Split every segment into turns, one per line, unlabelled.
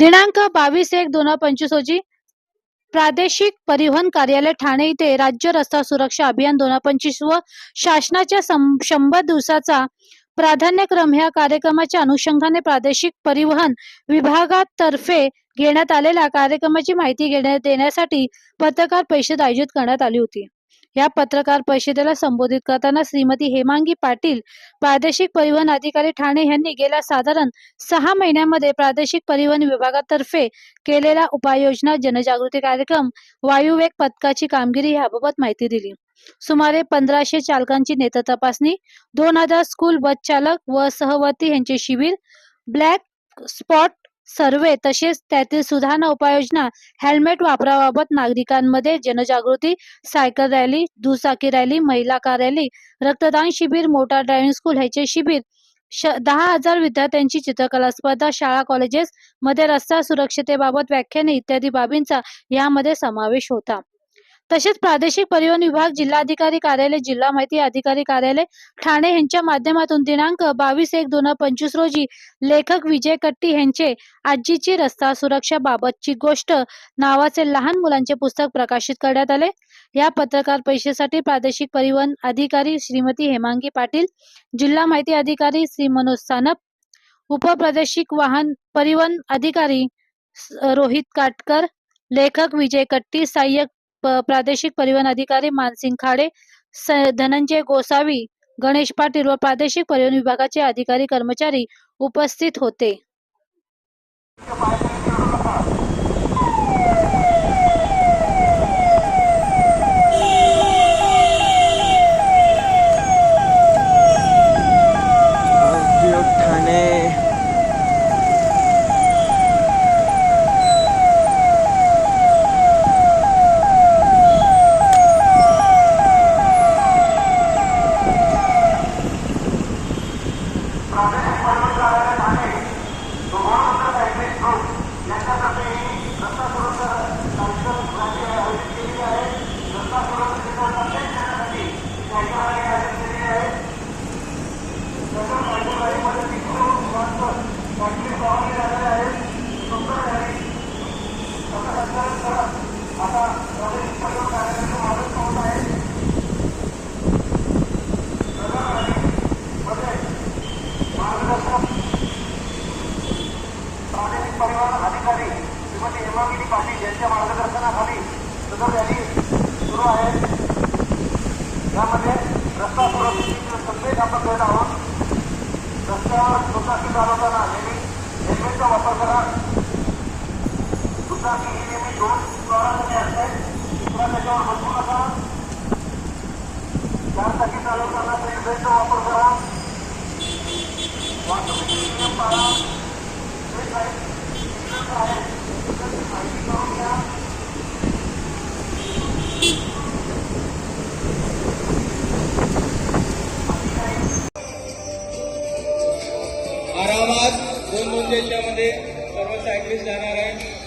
दिनांक बावीस एक दोन हजार पंचवीस रोजी प्रादेशिक परिवहन कार्यालय ठाणे येथे राज्य रस्ता सुरक्षा अभियान दोन हजार पंचवीस व शासनाच्या सं- शंभर दिवसाचा प्राधान्यक्रम ह्या कार्यक्रमाच्या अनुषंगाने प्रादेशिक परिवहन विभागातर्फे घेण्यात आलेल्या कार्यक्रमाची माहिती घेण्यात देण्यासाठी पत्रकार परिषद आयोजित करण्यात आली होती. या पत्रकार परिषदेला संबोधित करताना श्रीमती हेमांगी पाटील प्रादेशिक परिवहन अधिकारी ठाणे यांनी गेल्या साधारण सहा महिन्यामध्ये प्रादेशिक परिवहन विभागातर्फे केलेल्या उपाययोजना जनजागृती कार्यक्रम वायुवेग पथकाची कामगिरी याबाबत माहिती दिली. सुमारे पंधराशे चालकांची नेत्र तपासणी दोन हजार स्कूल बस चालक व सहवर्ती यांचे शिबिर ब्लॅक स्पॉट सर्वे तसेच त्यातील सुधारणा उपाययोजना हेल्मेट वापराबाबत नागरिकांमध्ये जनजागृती सायकल रॅली दुचाकी रॅली महिला कार रॅली रक्तदान शिबिर मोटार ड्रायव्हिंग स्कूल ह्याचे शिबिर श- दहा हजार विद्यार्थ्यांची चित्रकला स्पर्धा शाळा कॉलेजेस मध्ये रस्ता सुरक्षतेबाबत व्याख्याने इत्यादी बाबींचा यामध्ये समावेश होता. तसेच प्रादेशिक परिवहन विभाग जिल्हाधिकारी कार्यालय जिल्हा माहिती अधिकारी कार्यालय ठाणे यांच्या माध्यमातून दिनांक बावीस एक दोन हजार पंचवीस रोजी लेखक विजय कट्टी यांचे आजीची रस्ता सुरक्षा बाबतची गोष्ट नावाचे लहान मुलांचे पुस्तक प्रकाशित करण्यात आले. या पत्रकार परिषदेसाठी प्रादेशिक परिवहन अधिकारी श्रीमती हेमांगी पाटील जिल्हा माहिती अधिकारी श्री मनोज सानप उपप्रादेशिक वाहन परिवहन अधिकारी रोहित काटकर लेखक विजय कट्टी सहाय्यक प्रादेशिक परिवहन अधिकारी मानसिंग खाडे धनंजय गोसावी गणेश पाटील व प्रादेशिक परिवहन विभागाचे अधिकारी कर्मचारी उपस्थित होते
उद्योग ठाणे
प्रादेशिक परिवहन अधिकारी श्रीमती हेमागिरी पाटील यांच्या मार्गदर्शनाखाली सदर रॅली सुरू आहे. यामध्ये रस्ता सुरक्षेचे संदेश आपण देत आहोत. रस्त्यावर दुचाकी चालवताना नेहमी हेल्मेटचा वापर करा. दुचाकी ही नेहमी दोन द्वारांमध्ये असते. दुसरा त्याच्यावर बसू नका. चार चाकी चालवताना हेल्मेटचा वापर करा. वाहतुकीचे नियम पाळा.
आरामात दोन दोन जिल्ह्यामध्ये सर्व सायकलिस्ट जाणार आहे आणि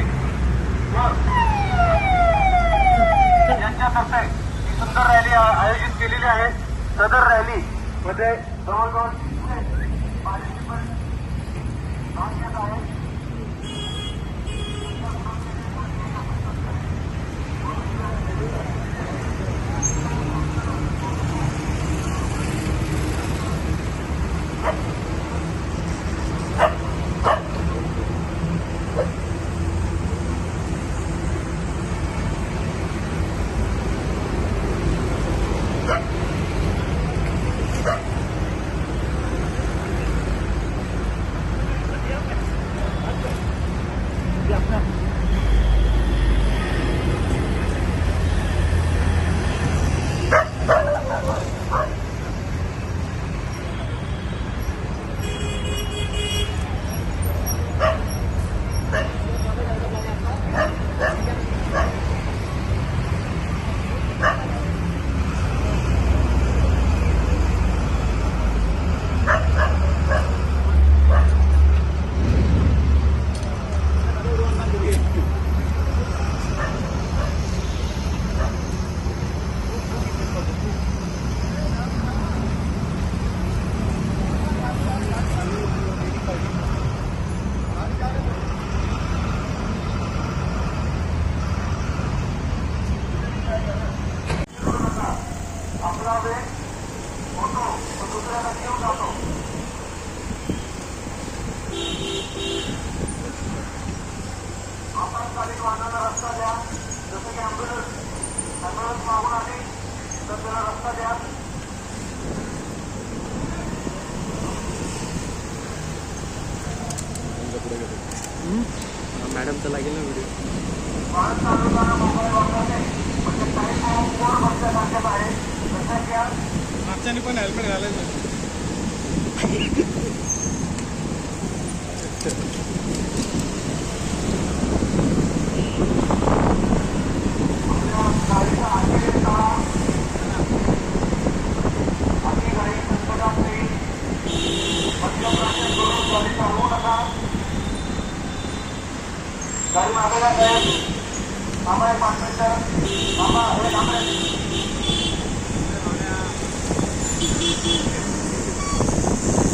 परिवहन यांच्यातर्फे ही सुंदर रॅली आयोजित केलेली आहे सदर रॅली मध्ये जवळजवळ तीनशे participants
मॅडमचा लागेल ना व्हिडिओ
वाहन म्हणजे टाईप ऑफ कोड आहे जसं की
मागच्याने पण हेल्मेट घालायचं.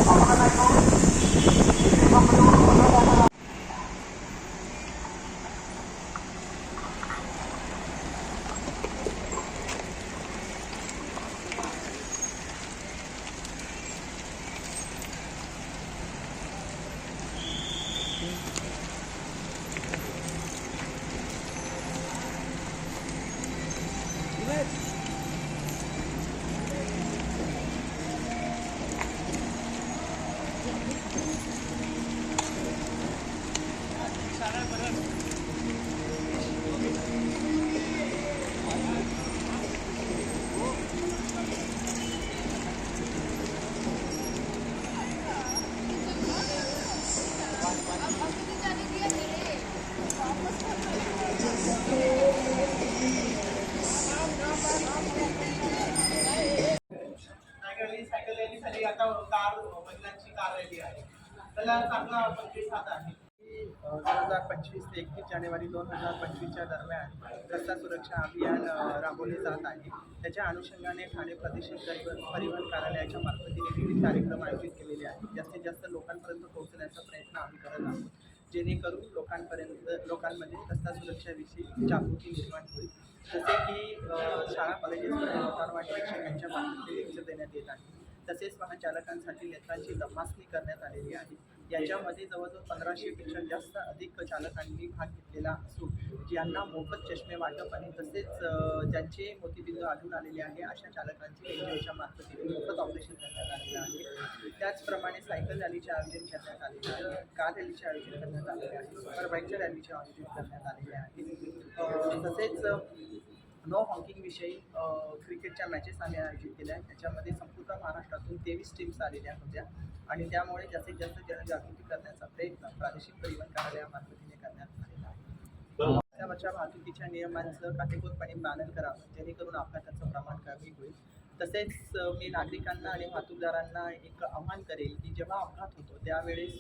अपघात आहे
सायकल रॅली आता कार महिलांची कार रॅली आहे. त्याला चांगला प्रतिसाद आहे.
दोन हजार पंचवीस ते एकतीस जानेवारी दोन हजार पंचवीसच्या दरम्यान रस्ता सुरक्षा अभियान राबवले जात आहे. त्याच्या अनुषंगाने ठाणे प्रदेश परिवहन परिवहन कार्यालयाच्या मार्फतीने विविध कार्यक्रम आयोजित केलेले आहेत. जास्तीत जास्त लोकांपर्यंत पोहोचण्याचा प्रयत्न आम्ही करत आहोत. जेणेकरून लोकांपर्यंत लोकांमध्ये रस्ता सुरक्षेविषयी जागृती निर्माण होईल. जसे की शाळा कॉलेजेसमध्ये मोटार शिक्षकांच्या मार्फत लक्ष देण्यात येत आहे. तसेच वाहन चालकांसाठी तपासणी करण्यात आलेली आहे. याच्यामध्ये जवळजवळ पंधराशेपेक्षा जास्त अधिक चालकांनी भाग घेतलेला असून ज्यांना मोफत चष्मे वाटप आणि तसेच ज्यांचे मोतीबिंदू आढळून आलेले आहे अशा चालकांचे एनजीओच्या मार्फत मोफत ऑपरेशन करण्यात आलेलं आहे. त्याचप्रमाणे सायकल रॅलीचे आयोजन करण्यात आलेले आहे कार रॅलीचे आयोजन करण्यात आलेले आहे सुपर बाईकच्या रॅलीचे आयोजन करण्यात आलेले आहे. तसेच नो हॉकिंग विषयी क्रिकेटच्या मॅचेस आम्ही आयोजित केल्या त्याच्यामध्ये संपूर्ण महाराष्ट्रातून तेवीस टीम्स आलेल्या होत्या. आणि त्यामुळे जास्तीत जास्त जनजागृती करण्याचा प्रयत्न प्रादेशिक परिवहन कार्यालयामार्फतीने करण्यात आलेला आहे. रस्त्यावरच्या वाहतुकीच्या नियमांचं काटेकोरपणे पालन करावं जेणेकरून अपघाताचं प्रमाण कमी होईल. तसेच मी नागरिकांना आणि वाहतूकदारांना एक आव्हान करेल की जेव्हा अपघात होतो त्यावेळेस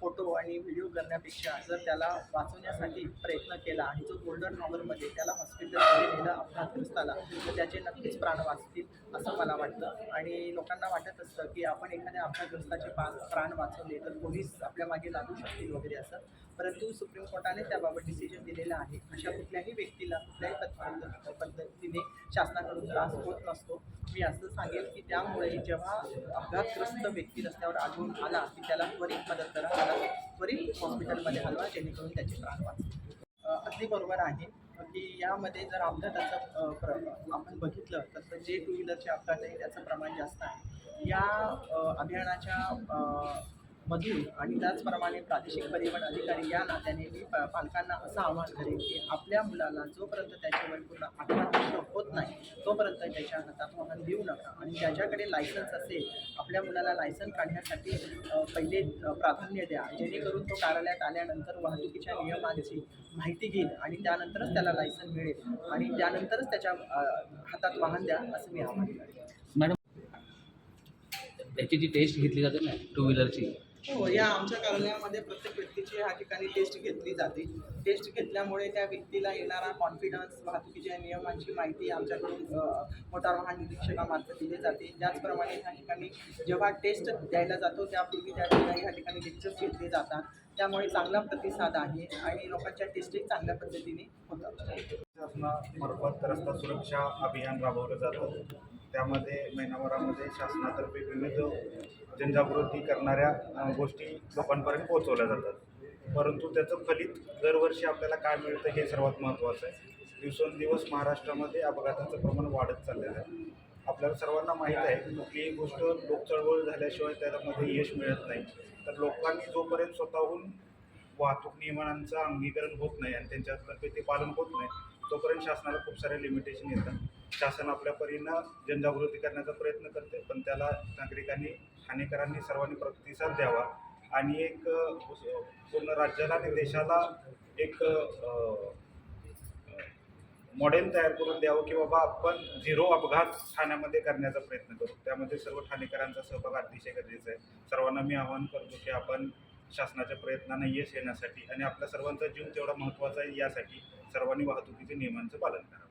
फोटो आणि व्हिडिओ करण्यापेक्षा जर त्याला वाचवण्यासाठी प्रयत्न केला आणि जो गोल्डन नॉवलमध्ये त्याला हॉस्पिटलमध्ये नेलं अपघातग्रस्ताला तर त्याचे नक्कीच प्राण वाचतील असं मला वाटतं. आणि लोकांना वाटत असतं की आपण एखाद्या अपघातग्रस्ताचे प्राण वाचवले तर पोलीस आपल्या मागे लागू शकतील वगैरे असं. परंतु सुप्रीम कोर्टाने त्याबाबत डिसिजन दिलेलं आहे. अशा कुठल्याही व्यक्तीला कुठल्याही पद्धतीने शासनाकडून त्रास होत नसतो. मी असं सांगेल की त्यामुळे जेव्हा अपघातग्रस्त व्यक्ती रस्त्यावर आढळून आला की त्याला त्वरित मदत करा त्याला त्वरित हॉस्पिटलमध्ये हलवा जेणेकरून त्याचे प्राण वाचतील. अगदी बरोबर आहे की यामध्ये जर अपघाताचं प्र आपण बघितलं तर जे टू व्हीलरचे अपघात आहे त्याचं प्रमाण जास्त आहे. या अभियानाच्या मधून आणि त्याचप्रमाणे प्रादेशिक परिवहन अधिकारी या नात्याने मी पालकांना असं आवाहन करेन की आपल्या मुलाला जोपर्यंत त्याचे वय पूर्ण अठरा वर्ष होत नाही तोपर्यंत त्याच्या हातात वाहन देऊ नका. आणि ज्याच्याकडे लायसन्स असेल आपल्या मुलाला लायसन्स काढण्यासाठी पहिले प्राधान्य द्या. जेणेकरून तो कार्यालयात आल्यानंतर वाहतुकीच्या नियमांची माहिती घेईल आणि त्यानंतरच त्याला लायसन मिळेल आणि त्यानंतरच त्याच्या हातात वाहन द्या असं मी आवाहन करेन.
मॅडम त्याची जी टेस्ट घेतली जाते ना टू व्हीलरची
हो या आमच्या कार्यालयामध्ये प्रत्येक व्यक्तीची ह्या ठिकाणी टेस्ट घेतली जाते. टेस्ट घेतल्यामुळे त्या व्यक्तीला येणारा कॉन्फिडन्स वाहतुकीच्या नियमांची माहिती आमच्याकडून मोटार वाहन निरीक्षकामार्फत दिली जाते. त्याचप्रमाणे ह्या ठिकाणी जेव्हा टेस्ट द्यायला जातो त्यापूर्वी त्या ठिकाणी ह्या ठिकाणी लेक्चर्स घेतले जातात. त्यामुळे चांगला प्रतिसाद आहे आणि लोकांच्या टेस्टिंग चांगल्या पद्धतीने होतात.
शासनामार्फत रस्ता सुरक्षा अभियान राबवलं जातं. त्यामध्ये महिनाभरामध्ये शासनातर्फे विविध जनजागृती करणाऱ्या गोष्टी लोकांपर्यंत पोहोचवल्या जातात. परंतु त्याचं फलित दरवर्षी आपल्याला काय मिळतं हे सर्वात महत्त्वाचं आहे. दिवसेंदिवस महाराष्ट्रामध्ये अपघाताचं प्रमाण वाढत चाललेलं आहे. आपल्याला सर्वांना माहीत आहे कुठलीही गोष्ट लोकचळवळ झाल्याशिवाय त्यामध्ये यश मिळत नाही. तर लोकांनी जोपर्यंत स्वतःहून वाहतूक नियमांचं अंगीकरण होत नाही आणि त्यांच्यातर्फे ते पालन होत नाही तोपर्यंत शासनाला खूप सारे लिमिटेशन येतात. शासन आपल्या परीनं जनजागृती करण्याचा प्रयत्न करते पण त्याला नागरिकांनी ठाणेकरांनी सर्वांनी प्रतिसाद द्यावा. आणि एक पूर्ण राज्याला आणि देशाला एक मॉडेल तयार करून द्यावं की बाबा आपण झिरो अपघात ठाण्यामध्ये करण्याचा प्रयत्न करू. त्यामध्ये सर्व ठाणेकरांचा सहभाग अतिशय गरजेचा आहे. सर्वांना मी आवाहन करतो की आपण शासनाच्या प्रयत्नांना यश येण्यासाठी आणि आपल्या सर्वांचा जीव तेवढा महत्त्वाचा आहे यासाठी सर्वांनी वाहतुकीच्या नियमांचं पालन करावं.